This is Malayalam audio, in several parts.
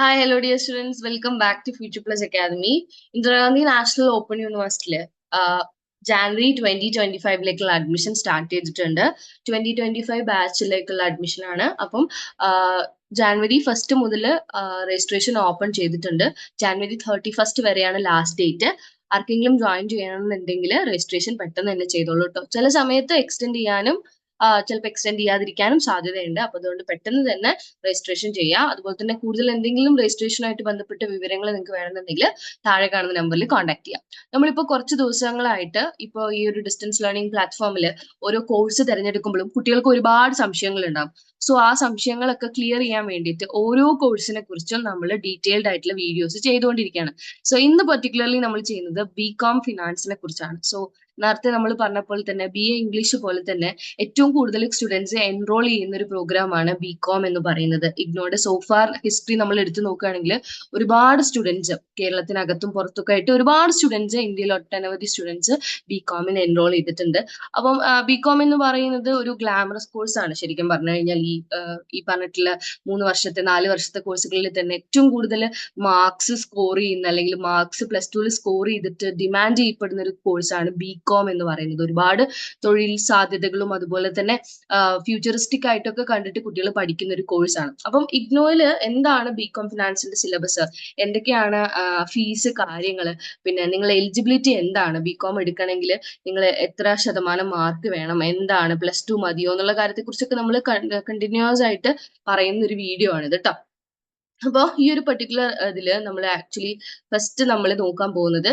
Hi, hello dear students welcome back to future plus academy Indira Gandhi national open യൂണിവേഴ്സിറ്റിയിൽ ജാനുവരി ട്വന്റി ട്വന്റി ഫൈവിലേക്കുള്ള അഡ്മിഷൻ സ്റ്റാർട്ട് ചെയ്തിട്ടുണ്ട്. ട്വന്റി ട്വന്റി ഫൈവ് ബാച്ചിലേക്കുള്ള അഡ്മിഷൻ ആണ്. അപ്പം ജാനുവരി ഫസ്റ്റ് മുതൽ രജിസ്ട്രേഷൻ ഓപ്പൺ ചെയ്തിട്ടുണ്ട്. ജാനുവരി തേർട്ടി ഫസ്റ്റ് വരെയാണ് ലാസ്റ്റ് ഡേറ്റ് ആർക്കെങ്കിലും ജോയിൻ ചെയ്യണമെന്നുണ്ടെങ്കിൽ രജിസ്ട്രേഷൻ പെട്ടെന്ന് തന്നെ ചെയ്തോളൂ കേട്ടോ ചില സമയത്ത് എക്സ്റ്റെൻഡ് ചെയ്യാനും ചിലപ്പോൾ എക്സ്റ്റെൻഡ് ചെയ്യാതിരിക്കാനും സാധ്യതയുണ്ട്. അപ്പൊ അതുകൊണ്ട് പെട്ടെന്ന് തന്നെ രജിസ്ട്രേഷൻ ചെയ്യാം. അതുപോലെ തന്നെ കൂടുതൽ എന്തെങ്കിലും രജിസ്ട്രേഷനുമായിട്ട് ബന്ധപ്പെട്ട വിവരങ്ങൾ നിങ്ങൾക്ക് വേണമെന്നുണ്ടെങ്കിൽ താഴെ കാണുന്ന നമ്പറിൽ കോൺടാക്ട് ചെയ്യാം. നമ്മളിപ്പോൾ കുറച്ച് ദിവസങ്ങളായിട്ട് ഇപ്പോൾ ഈ ഒരു ഡിസ്റ്റൻസ് ലേണിംഗ് പ്ലാറ്റ്ഫോമിൽ ഓരോ കോഴ്സ് തിരഞ്ഞെടുക്കുമ്പോഴും കുട്ടികൾക്ക് ഒരുപാട് സംശയങ്ങൾ ഉണ്ടാവും. സോ ആ സംശയങ്ങളൊക്കെ ക്ലിയർ ചെയ്യാൻ വേണ്ടിയിട്ട് ഓരോ കോഴ്സിനെ കുറിച്ചും നമ്മൾ ഡീറ്റെയിൽഡ് ആയിട്ടുള്ള വീഡിയോസ് ചെയ്തുകൊണ്ടിരിക്കുകയാണ്. സോ ഇന്ന് പെർട്ടിക്കുലർലി നമ്മൾ ചെയ്യുന്നത് ബി കോം ഫിനാൻസിനെ കുറിച്ചാണ്. സോ നേരത്തെ നമ്മൾ പറഞ്ഞ പോലെ തന്നെ ബി എ ഇംഗ്ലീഷ് പോലെ തന്നെ ഏറ്റവും കൂടുതൽ സ്റ്റുഡൻസ് എൻറോൾ ചെയ്യുന്ന ഒരു പ്രോഗ്രാമാണ് ബി കോം എന്ന് പറയുന്നത്. ഇഗ്നോയുടെ സോഫാർ ഹിസ്റ്ററി നമ്മൾ എടുത്തു നോക്കുകയാണെങ്കിൽ ഒരുപാട് സ്റ്റുഡൻസ് കേരളത്തിനകത്തും പുറത്തൊക്കെ ആയിട്ട് ഒരുപാട് സ്റ്റുഡൻസ് ഇന്ത്യയിൽ ഒട്ടനവധി സ്റ്റുഡൻസ് ബി കോമിന് എൻറോൾ ചെയ്തിട്ടുണ്ട്. അപ്പം ബി കോം എന്ന് പറയുന്നത് ഒരു ഗ്ലാമറസ് കോഴ്സ് ആണ്. ശരിക്കും പറഞ്ഞു കഴിഞ്ഞാൽ ഈ ഈ പറഞ്ഞിട്ടുള്ള മൂന്ന് വർഷത്തെ നാല് വർഷത്തെ കോഴ്സുകളിൽ തന്നെ ഏറ്റവും കൂടുതൽ മാർക്സ് സ്കോർ ചെയ്യുന്ന അല്ലെങ്കിൽ മാർക്സ് പ്ലസ് ടുവിൽ സ്കോർ ചെയ്തിട്ട് ഡിമാൻഡ് ചെയ്യപ്പെടുന്ന ഒരു കോഴ്സാണ് ബി കോം എന്ന് പറയുന്നത്. ഒരുപാട് തൊഴിൽ സാധ്യതകളും അതുപോലെ തന്നെ ഫ്യൂച്ചറിസ്റ്റിക് ആയിട്ടൊക്കെ കണ്ടിട്ട് കുട്ടികൾ പഠിക്കുന്ന ഒരു കോഴ്സാണ് അപ്പം ഇഗ്നോയിൽ എന്താണ് ബി കോം ഫിനാൻസിന്റെ സിലബസ് എന്തൊക്കെയാണ് ഫീസ് കാര്യങ്ങൾ പിന്നെ നിങ്ങൾ എലിജിബിലിറ്റി എന്താണ്? ബി കോം എടുക്കണമെങ്കിൽ നിങ്ങൾ എത്ര ശതമാനം മാർക്ക് വേണം? എന്താണ്? പ്ലസ് ടു മതിയോ? എന്നുള്ള കാര്യത്തെ കുറിച്ചൊക്കെ നമ്മൾ കണ്ടിന്യൂസ് ആയിട്ട് പറയുന്ന ഒരു വീഡിയോ ആണ് കേട്ടോ അപ്പോൾ ഈ ഒരു പെർട്ടിക്കുലർ ഇതിൽ നമ്മൾ ആക്ച്വലി ഫസ്റ്റ് നമ്മൾ നോക്കാൻ പോകുന്നത്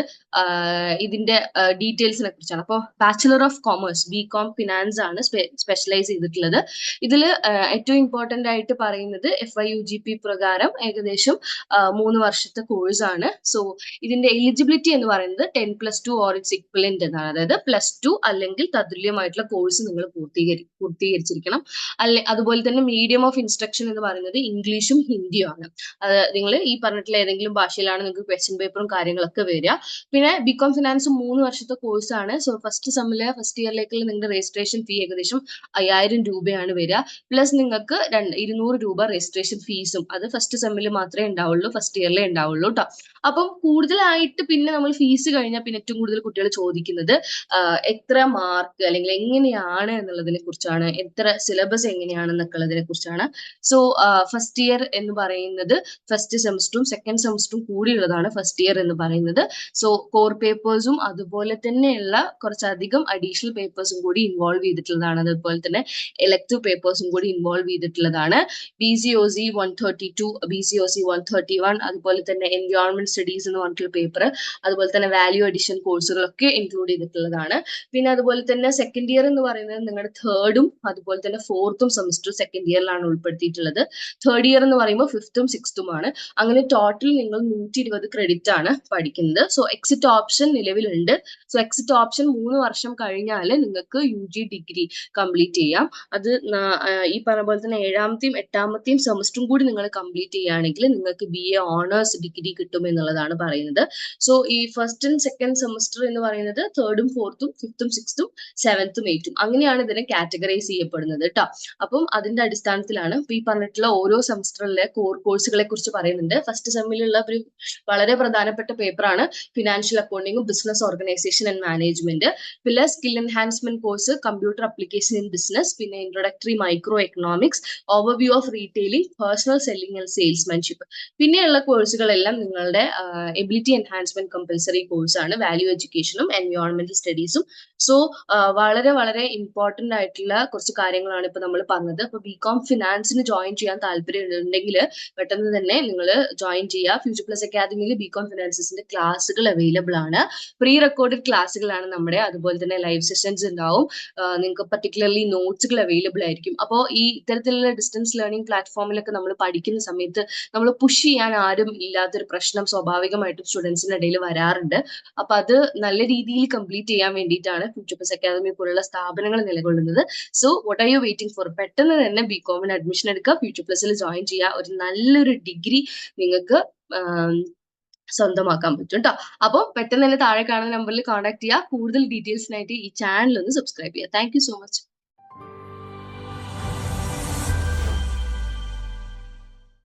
ഇതിന്റെ ഡീറ്റെയിൽസിനെ കുറിച്ചാണ്. അപ്പോൾ bachelor of commerce B com finance ആണ് സ്പെഷ്യലൈസ് ചെയ്തിട്ടുള്ളത്. ഇതിൽ ഏറ്റവും ഇമ്പോർട്ടന്റ് ആയിട്ട് പറയുന്നത് F I U G P പ്രകാരം ഏകദേശം മൂന്ന് വർഷത്തെ കോഴ്സ് ആണ്. സോ ഇതിന്റെ എലിജിബിലിറ്റി എന്ന് പറയുന്നത് ten plus two or its equivalent എന്നാണ്. അതായത് പ്ലസ് ടു അല്ലെങ്കിൽ തതുല്യമായിട്ടുള്ള കോഴ്സ് നിങ്ങൾ പൂർത്തീകരി പൂർത്തീകരിച്ചിരിക്കണം. അല്ലെ അതുപോലെ തന്നെ മീഡിയം ഓഫ് ഇൻസ്ട്രക്ഷൻ എന്ന് പറയുന്നത് ഇംഗ്ലീഷും ഹിന്ദിയും ആണ്. അത് നിങ്ങൾ ഈ പറഞ്ഞിട്ടുള്ള ഏതെങ്കിലും ഭാഷയിലാണ് നിങ്ങൾക്ക് ക്വസ്റ്റ്യൻ പേപ്പറും കാര്യങ്ങളൊക്കെ വരിക. പിന്നെ ബികോം ഫിനാൻസ് മൂന്ന് വർഷത്തെ കോഴ്സാണ് സോ ഫസ്റ്റ് സെമ്മിൽ ഫസ്റ്റ് ഇയറിലേക്കുള്ള നിങ്ങളുടെ രജിസ്ട്രേഷൻ ഫീ ഏകദേശം അയ്യായിരം രൂപയാണ് വരിക. പ്ലസ് നിങ്ങൾക്ക് ഇരുന്നൂറ് രൂപ രജിസ്ട്രേഷൻ ഫീസും അത് ഫസ്റ്റ് സെമ്മിൽ മാത്രമേ ഉണ്ടാവുള്ളൂ ഫസ്റ്റ് ഇയറിലേ ഉണ്ടാവുള്ളൂ കേട്ടോ അപ്പം കൂടുതലായിട്ട് പിന്നെ നമ്മൾ ഫീസ് കഴിഞ്ഞാൽ പിന്നെ ഏറ്റവും കൂടുതൽ കുട്ടികൾ ചോദിക്കുന്നത് എത്ര മാർക്ക് അല്ലെങ്കിൽ എങ്ങനെയാണ് എന്നുള്ളതിനെ കുറിച്ചാണ്. എത്ര സിലബസ് എങ്ങനെയാണെന്നൊക്കെ ഉള്ളതിനെ കുറിച്ചാണ്. സോ ഫസ്റ്റ് ഇയർ എന്ന് പറയുന്നത് ഫസ്റ്റ് സെമസ്റ്ററും സെക്കൻഡ് സെമസ്റ്ററും കൂടിയുള്ളതാണ് ഫസ്റ്റ് ഇയർ എന്ന് പറയുന്നത്. സോ കോർ പേപ്പേഴ്സും അതുപോലെ തന്നെയുള്ള കുറച്ചധികം അഡീഷണൽ പേപ്പേഴ്സും കൂടി ഇൻവോൾവ് ചെയ്തിട്ടുള്ളതാണ്. അതുപോലെ തന്നെ എലക്ടീവ് പേപ്പേഴ്സും കൂടി ഇൻവോൾവ് ചെയ്തിട്ടുള്ളതാണ്. B C O C one thirty two B C O C one thirty one അതുപോലെ തന്നെ എൻവയോൺമെന്റ് സ്റ്റഡീസ് എന്ന് പറഞ്ഞിട്ടുള്ള പേപ്പർ അതുപോലെ തന്നെ വാല്യൂ അഡീഷൻ കോഴ്സുകളൊക്കെ ഇൻക്ലൂഡ് ചെയ്തിട്ടുള്ളതാണ്. പിന്നെ അതുപോലെ തന്നെ സെക്കൻഡ് ഇയർ എന്ന് പറയുന്നത് നിങ്ങളുടെ തേർഡും അതുപോലെ തന്നെ ഫോർത്തും സെമസ്റ്റർ സെക്കൻഡ് ഇയറിലാണ് ഉൾപ്പെടുത്തിയിട്ടുള്ളത്. തേർഡ് ഇയർ എന്ന് പറയുമ്പോൾ ഫിഫ്ത്തും സിക്സ്ത്തും ആണ്. അങ്ങനെ ടോട്ടൽ നിങ്ങൾ നൂറ്റി ഇരുപത് ക്രെഡിറ്റ് ആണ് പഠിക്കുന്നത്. സോ എക്സിറ്റ് ഓപ്ഷൻ നിലവിലുണ്ട്. സോ എക്സിറ്റ് ഓപ്ഷൻ മൂന്ന് വർഷം കഴിഞ്ഞാൽ നിങ്ങൾക്ക് യു ജി ഡിഗ്രി കംപ്ലീറ്റ് ചെയ്യാം. അത് ഈ പറഞ്ഞ പോലെ തന്നെ ഏഴാമത്തെയും എട്ടാമത്തെയും സെമസ്റ്ററും കൂടി നിങ്ങൾ കംപ്ലീറ്റ് ചെയ്യുകയാണെങ്കിൽ നിങ്ങൾക്ക് ബി എ ഓണേഴ്സ് ഡിഗ്രി കിട്ടും എന്നുള്ളതാണ് പറയുന്നത്. സോ ഈ ഫസ്റ്റ് ആൻഡ് സെക്കൻഡ് സെമസ്റ്റർ എന്ന് പറയുന്നത് തേർഡും ഫോർത്തും ഫിഫ്ത്തും സിക്സ്ത്തും സെവൻത്തും എയ്റ്റും അങ്ങനെയാണ് ഇതിനെ കാറ്റഗറൈസ് ചെയ്യപ്പെടുന്നത് കേട്ടോ അപ്പം അതിന്റെ അടിസ്ഥാനത്തിലാണ് ഈ പറഞ്ഞിട്ടുള്ള ഓരോ സെമസ്റ്ററിലെ കോർ കോഴ്സുകളെ കുറിച്ച് പറയുന്നുണ്ട്. ഫസ്റ്റ് സെമ്മിലുള്ള ഒരു വളരെ പ്രധാനപ്പെട്ട പേപ്പറാണ് ഫിനാൻഷ്യൽ അക്കൗണ്ടിങ്ങും ബിസിനസ് ഓർഗനൈസേഷൻ ആൻഡ് മാനേജ്മെന്റ് പിന്നെ skill enhancement course computer application in business പിന്നെ introductory micro economics overview of retailing personal selling and salesmanship പിന്നെയുള്ള കോഴ്സുകളെല്ലാം നിങ്ങളുടെ എബിലിറ്റി എൻഹാൻസ്മെന്റ് കമ്പൽസറി കോഴ്സാണ് വാല്യൂ എഡ്യൂക്കേഷനും എൻവയോൺമെന്റൽ സ്റ്റഡീസും സോ വളരെ വളരെ ഇമ്പോർട്ടന്റ് ആയിട്ടുള്ള കുറച്ച് കാര്യങ്ങളാണ് ഇപ്പൊ നമ്മൾ പറഞ്ഞത്. അപ്പൊ ബികോം ഫിനാൻസിന് ജോയിൻ ചെയ്യാൻ താല്പര്യം ഉണ്ടെങ്കിൽ പെട്ടെന്ന് തന്നെ നിങ്ങൾ ജോയിൻ ചെയ്യുക. ഫ്യൂച്ചർ പ്ലസ് അക്കാദമിയിൽ ബികോം ഫിനാൻസിന്റെ ക്ലാസ്സുകൾ അവൈലബിൾ ആണ്. പ്രീ റെക്കോർഡഡ് ക്ലാസ്സുകളാണ് നമ്മുടെ അതുപോലെ തന്നെ ലൈവ് സെഷൻസ് ഉണ്ടാവും. നിങ്ങൾക്ക് പർട്ടിക്കുലർലി നോട്ട്സുകൾ അവൈലബിൾ ആയിരിക്കും. അപ്പോൾ ഈ ഇത്തരത്തിലുള്ള ഡിസ്റ്റൻസ് ലേണിംഗ് പ്ലാറ്റ്ഫോമിലൊക്കെ നമ്മൾ പഠിക്കുന്ന സമയത്ത് നമ്മൾ പുഷ് ചെയ്യാൻ ആരും ഇല്ലാത്തൊരു പ്രശ്നം സ്വാഭാവികമായിട്ടും സ്റ്റുഡൻസിന്റെ ഇടയിൽ വരാറുണ്ട്. അപ്പൊ അത് നല്ല രീതിയിൽ കംപ്ലീറ്റ് ചെയ്യാൻ വേണ്ടിയിട്ടാണ് ഫ്യൂച്ചർ പ്ലസ് അക്കാദമി പോലുള്ള സ്ഥാപനങ്ങൾ നിലകൊള്ളുന്നത്. So what are you waiting for പെട്ടെന്ന് തന്നെ ബി കോമിന് അഡ്മിഷൻ എടുക്കുക. ഫ്യൂച്ചർ പ്ലസിൽ ജോയിൻ ചെയ്യുക. ഒരു നല്ലൊരു ഡിഗ്രി നിങ്ങൾക്ക് സ്വന്തമാക്കാൻ പറ്റും കേട്ടോ അപ്പോൾ പെട്ടെന്ന് തന്നെ താഴെ കാണുന്ന നമ്പറിൽ കോൺടാക്ട് ചെയ്യുക കൂടുതൽ ഡീറ്റെയിൽസിനായിട്ട് ഈ ചാനൽ ഒന്ന് സബ്സ്ക്രൈബ് ചെയ്യുക താങ്ക് സോ മച്ച്